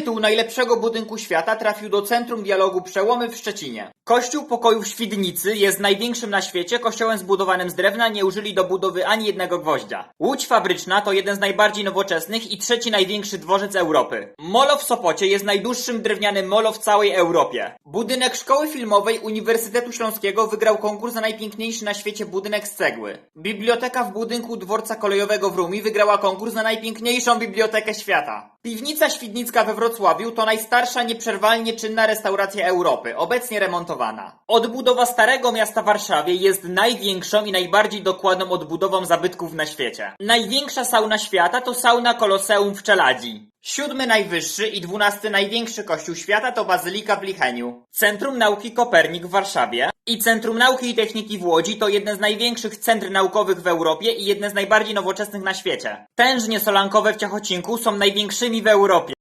Tytuł najlepszego budynku świata trafił do Centrum Dialogu Przełomy w Szczecinie. Kościół pokoju w Świdnicy jest największym na świecie kościołem zbudowanym z drewna, nie użyli do budowy ani jednego gwoździa. Łódź fabryczna to jeden z najbardziej nowoczesnych i trzeci największy dworzec Europy. Molo w Sopocie jest najdłuższym drewnianym molo w całej Europie. Budynek Szkoły Filmowej Uniwersytetu Śląskiego wygrał konkurs na najpiękniejszy na świecie budynek z cegły. Biblioteka w budynku dworca kolejowego w Rumi wygrała konkurs na najpiękniejszą bibliotekę świata. Piwnica Świdnicka we Wrocławiu to najstarsza nieprzerwalnie czynna restauracja Europy, obecnie remontowana. Odbudowa Starego Miasta w Warszawie jest największą i najbardziej dokładną odbudową zabytków na świecie. Największa sauna świata to sauna Koloseum w Czeladzi. Siódmy najwyższy i dwunasty największy kościół świata to Bazylika w Licheniu. Centrum Nauki Kopernik w Warszawie i Centrum Nauki i Techniki w Łodzi to jedne z największych centr naukowych w Europie i jedne z najbardziej nowoczesnych na świecie. Tężnie solankowe w Ciechocinku są największymi w Europie.